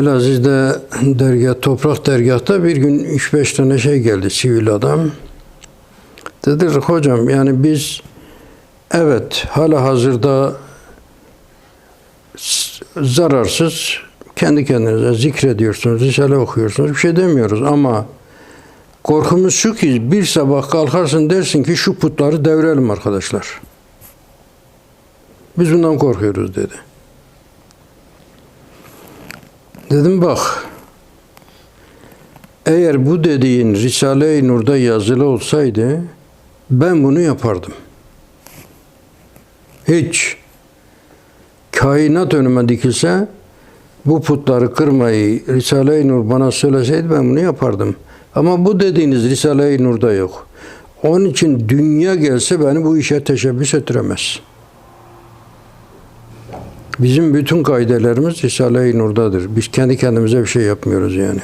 Elaziz'de dergah, toprak dergahta bir gün 3-5 tane şey geldi sivil adam. Dediler hocam yani biz evet hala hazırda zararsız kendi kendinize zikrediyorsunuz, Risale okuyorsunuz bir şey demiyoruz ama korkumuz şu ki bir sabah kalkarsın dersin ki şu putları devirelim arkadaşlar. Biz bundan korkuyoruz dedi. Dedim bak eğer bu dediğin Risale-i Nur'da yazılı olsaydı ben bunu yapardım. Hiç. Kainat önüme dikilse bu putları kırmayı Risale-i Nur bana söyleseydi ben bunu yapardım. Ama bu dediğiniz Risale-i Nur'da yok. Onun için dünya gelse beni bu işe teşebbüs ettiremez. Bizim bütün kaidelerimiz Risale-i Nur'dadır. Biz kendi kendimize bir şey yapmıyoruz yani.